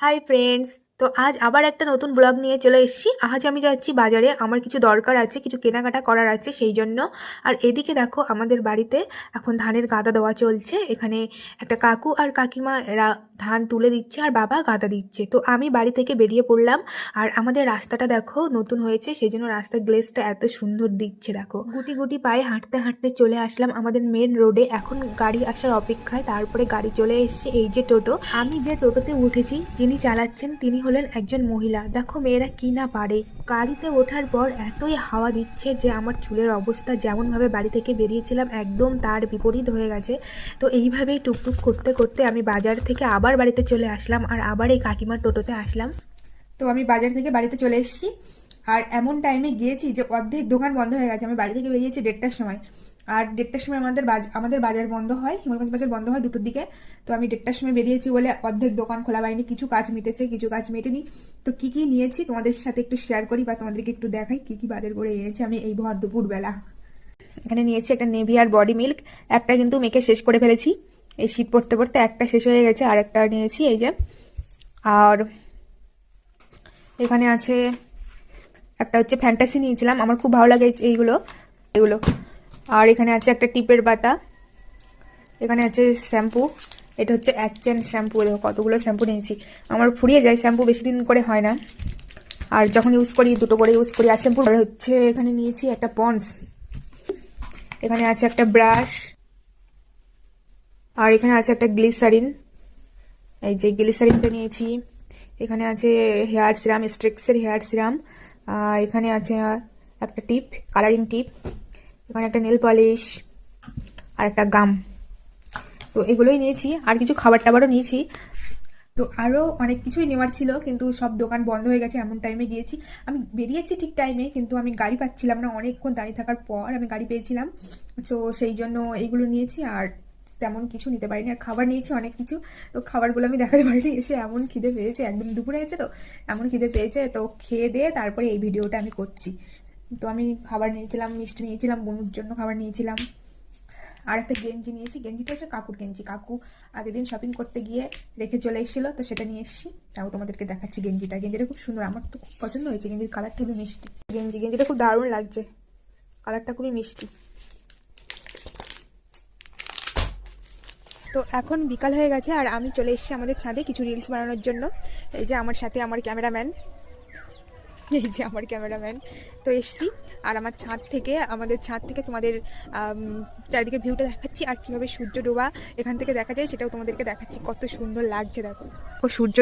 Hi friends তো আজ আবার একটা নতুন ব্লগ নিয়ে চলে এসেছি। আজ আমি যাচ্ছি বাজারে। আমার কিছু দরকার আছে, কিছু কেনাকাটা করার আছে সেই জন্য। আর এদিকে দেখো, আমাদের বাড়িতে এখন ধানের গাদা দেওয়া চলছে। এখানে একটা কাকু আর কাকিমা এরা ধান তুলে দিচ্ছে আর বাবা গাদা দিচ্ছে। তো আমি বাড়ি থেকে বেরিয়ে পড়লাম। আর আমাদের রাস্তাটা দেখো, নতুন হয়েছে। সেই জন্য রাস্তার গ্লেসটা এত সুন্দর দিচ্ছে, দেখো। গুটি গুটি পায়ে হাঁটতে হাঁটতে চলে আসলাম আমাদের মেন রোডে এখন গাড়ি আসার অপেক্ষায় তারপরে গাড়ি চলে এসছে এই যে টোটো। আমি যে টোটোতে উঠেছি, যিনি চালাচ্ছেন, তিনি হলেন একজন মহিলা। দেখো মেয়েরা কি না পারে। গাড়িতে ওঠার পর এতই হাওয়া দিচ্ছে যে আমার চুলের অবস্থা যেমনভাবে বাড়ি থেকে বেরিয়েছিলাম, একদম তার বিপরীত হয়ে গেছে। তো এইভাবেই টুকটুক করতে করতে আমি বাজার থেকে আবার বাড়িতে চলে আসলাম আর আবার এই কাকিমার টোটোতে আসলাম। তো আমি বাজার থেকে বাড়িতে চলে এসেছি। আর এমন টাইমে গিয়েছি যে অর্ধেক দোকান বন্ধ হয়ে গেছে। আমি বাড়ি থেকে বেরিয়েছি দেড়টার সময়। আর দেড়টার সময় আমাদের আমাদের বাজার বন্ধ হয় হিঙ্গলগঞ্জ বাজার বন্ধ হয় দুটোর দিকে। তো আমি দেড়টার সময় বেরিয়েছি বলে অর্ধেক দোকান খোলা পাইনি, কিছু কাজ মিটেছে, কিছু কাজ মেটেনি। তো কি কি নিয়েছি তোমাদের সাথে একটু শেয়ার করি বা তোমাদেরকে একটু দেখাই কি কি বাজার করে এনেছি আমি এই ভর দুপুরবেলা এখানে নিয়েছি একটা নেভিয়ার বডি মিল্ক, একটা কিন্তু মেখে শেষ করে ফেলেছি। এই শীত পড়তে পড়তে একটা শেষ হয়ে গেছে আর একটা নিয়েছি এই যে। আর এখানে আছে একটা হচ্ছে ফ্যান্টাসি নিয়েছিলাম, আমার খুব ভালো লাগে এইগুলো, এগুলো। আর এখানে আছে একটা টিপের বাটা, এখানে আছে শ্যাম্পু, এটা হচ্ছে অ্যাকচেন শ্যাম্পু, দেখো কতগুলো শ্যাম্পু নিয়েছি। আমার ফুরিয়ে যায়, শ্যাম্পু বেশি দিন করে হয় না। আর যখন ইউজ করি, দুটো করে ইউজ করি আর শ্যাম্পু হচ্ছে এখানে নিয়েছি একটা পন্স। এখানে আছে একটা ব্রাশ। আর এখানে আছে একটা গ্লিসারিন। এই যে গ্লিসারিনটা নিয়েছি। এখানে আছে হেয়ার সিরাম, স্ট্রিক্সের হেয়ার সিরাম। এখানে আছে একটা টিপ কালারিং টিপ, এখানে একটা নেল পলিশ আর একটা গাম তো এগুলোই নিয়েছি, আর কিছু খাবার টাবারও নিয়েছি। তো আরও অনেক কিছুই নেওয়ার ছিল, কিন্তু সব দোকান বন্ধ হয়ে গেছে, এমন টাইমে গিয়েছি। আমি বেরিয়েছি ঠিক টাইমে কিন্তু আমি গাড়ি পাচ্ছিলাম না, অনেকক্ষণ দাঁড়িয়ে থাকার পর আমি গাড়ি পেয়েছিলাম। তো সেই জন্য এইগুলো নিয়েছি, আর তেমন কিছু নিতে পারিনি আর খাবার নিয়েছি, অনেক কিছু। তো খাবারগুলো আমি দেখাতে পারিনি, এসে এমন খিদে পেয়েছে, একদম দুপুরে হয়েছে তো, এমন খিদে পেয়েছে। তো খেয়ে দিয়ে তারপরে এই ভিডিওটা আমি করছি। তো আমি খাবার নিয়েছিলাম, মিষ্টি নিয়েছিলাম, বনুর জন্য খাবার নিয়েছিলাম। আর একটা গেঞ্জি নিয়েছি, গেঞ্জিটা হচ্ছে কাকুর গেঞ্জি। কাকু আগের দিন শপিং করতে গিয়ে রেখে চলে এসেছিল, তো সেটা নিয়ে এসেছি। তাও তোমাদেরকে দেখাচ্ছি গেঞ্জিটা। গেঞ্জিটা খুব সুন্দর, আমার তো খুব পছন্দ হয়েছে। গেঞ্জির কালারটা খুবই মিষ্টি। গেঞ্জি, গেঞ্জিটা খুব দারুণ লাগছে। কালারটা খুবই মিষ্টি। তো এখন বিকাল হয়ে গেছে আর আমি চলে এসেছি আমাদের ছাদে কিছু রিলস বানানোর জন্য। এই যে আমার সাথে আমার ক্যামেরাম্যান এই যে আমার ক্যামেরাম্যান তো এসছি আর আমার ছাদ থেকে, আমাদের ছাদ থেকে তোমাদের চারিদিকে ভিউটা দেখাচ্ছি আর কীভাবে সূর্য ডোবা এখান থেকে দেখা যায় সেটাও তোমাদেরকে দেখাচ্ছি। কত সুন্দর লাগছে দেখো। ও সূর্য